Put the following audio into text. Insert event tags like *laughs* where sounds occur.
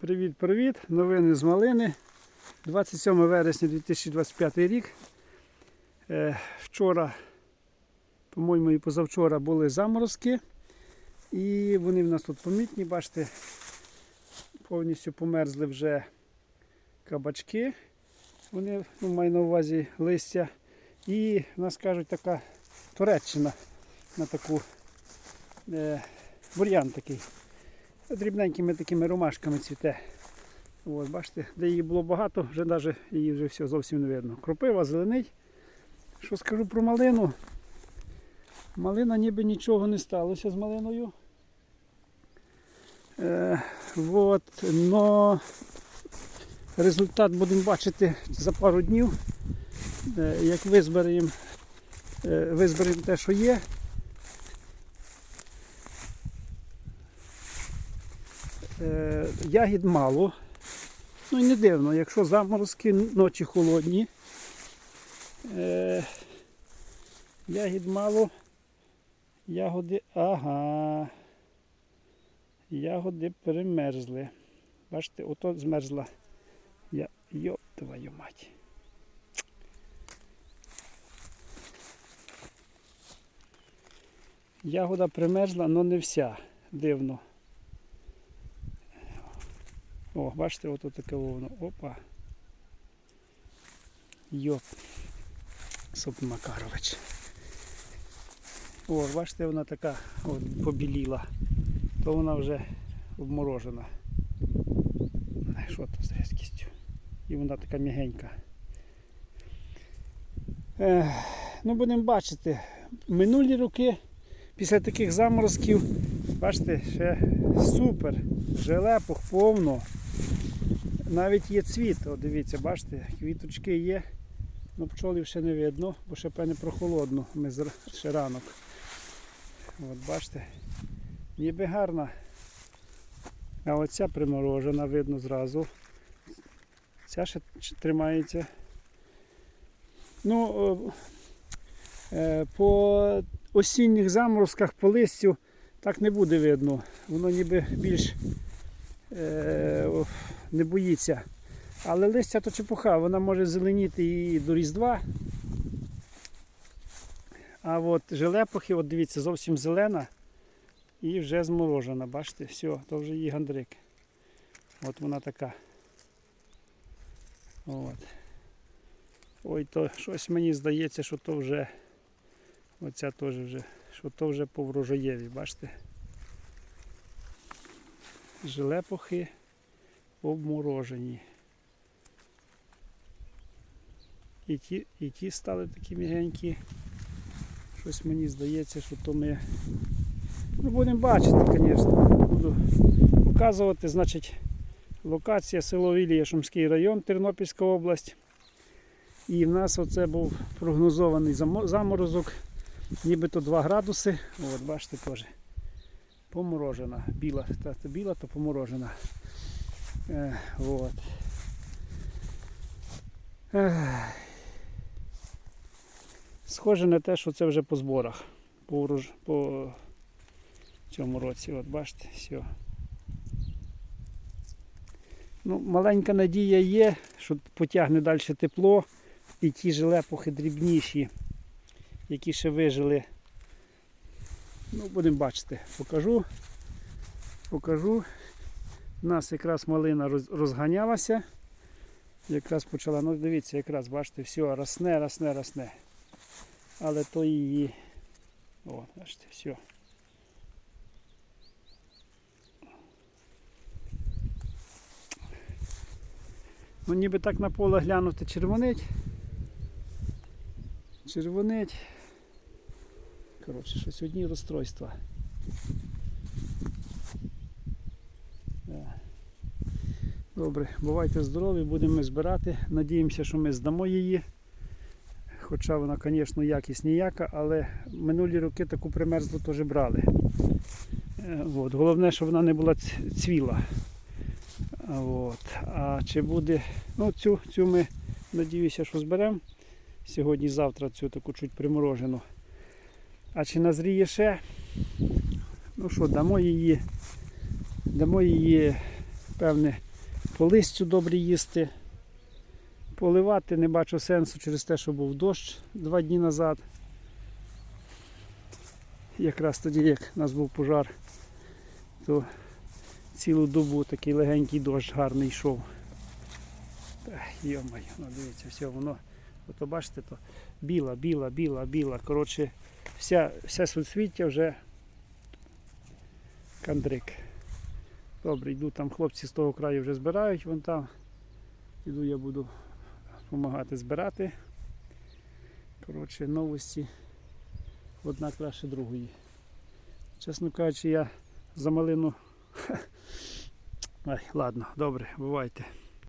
Привіт-привіт! Новини з малини. 27 вересня 2025 рік. Е, вчора, по-моєму, і позавчора були заморозки. І вони в нас тут помітні, бачите, повністю померзли вже кабачки. Вони ну, маю на увазі листя. І в нас кажуть така Туреччина на таку е, бур'ян такий дрібненькими такими ромашками цвіте. От, бачите, де її було багато, вже навіть її вже все зовсім не видно. Кропива, зелений. Що скажу про малину? Малина ніби нічого не сталося з малиною. Е, от, но результат будемо бачити за пару днів. Е, як визберемо, е, визберемо те, що є. Ягід мало. Ну і не дивно, якщо заморозки ночі холодні. Е, ягід мало. Ягоди, ага. Ягоди перемерзли. Бачите, ото змерзла. Я, йоп твою мать. Ягода примерзла, але не вся. Дивно. О, бачите, ото таке воно. Опа. Йоп. Соп Макарович. О, бачите, вона така от, побіліла. То вона вже обморожена. Е, Що то з різкістю? І вона така м'ягенька. Ех, ну, будемо бачити. Минулі роки після таких заморозків, бачите, ще супер. Желепух повно. Навіть є цвіт, О, дивіться, бачите, квіточки є. Ну пчолів ще не видно, бо ще певне прохолодно. Ми ще ранок. От бачите, ніби гарна. А оця приморожена, видно зразу. Ця ще тримається. Ну, е, по осінніх заморозках по листю так не буде видно. Воно ніби більш е, не боїться. Але листя то чепуха, вона може зеленіти і до Різдва. А от желепухи, от дивіться, зовсім зелена і вже зморожена. Бачите, все, то вже її гандрик. От вона така. От. Ой, то щось мені здається, що то вже оця теж вже, що то вже по врожаєві, бачите? Желепухи обморожені. І ті, і ті стали такі м'ягенькі. Щось мені здається, що то ми ну, будемо бачити, звісно. Буду показувати. Значить, локація село Вілія, Шумський район, Тернопільська область. І в нас оце був прогнозований заморозок, нібито 2 градуси. От, бачите, теж поморожена. Біла, та, то біла, то поморожена. Е, от. Ех. Схоже на те, що це вже по зборах. По, по цьому році. От бачите, все. Ну, маленька надія є, що потягне далі тепло. І ті желепухи дрібніші, які ще вижили. Ну, будемо бачити. Покажу. Покажу. У нас якраз малина розганялася. Якраз почала, ну дивіться, якраз бачите, все, росне, росне, росне. Але то її. О, бачите, все. Ну ніби так на поле глянути червонить. Червонить. Коротше, щось одні розстройства. Добре, бувайте здорові, будемо ми збирати. Надіємося, що ми здамо її. Хоча вона, звісно, якість ніяка, але минулі роки таку примерзлу теж брали. Е, От. Головне, щоб вона не була цвіла. От. А чи буде. Ну, цю, цю ми надіюся, що зберемо. Сьогодні-завтра цю таку чуть приморожену. А чи назріє ще? Ну що, дамо її, дамо її певне по листю добре їсти. Поливати не бачу сенсу через те, що був дощ два дні назад. Якраз тоді, як у нас був пожар, то цілу добу такий легенький дощ гарний йшов. Та, йомаю, ну дивіться, все воно. Ото бачите, то біла, біла, біла, біла. Коротше, вся, все суцвіття вже кандрик. Добре, йду там хлопці з того краю вже збирають, вон там. Іду я буду допомагати збирати. Коротше, новості одна краще другої. Чесно кажучи, я за малину. *laughs* Ай, ладно, добре, бувайте.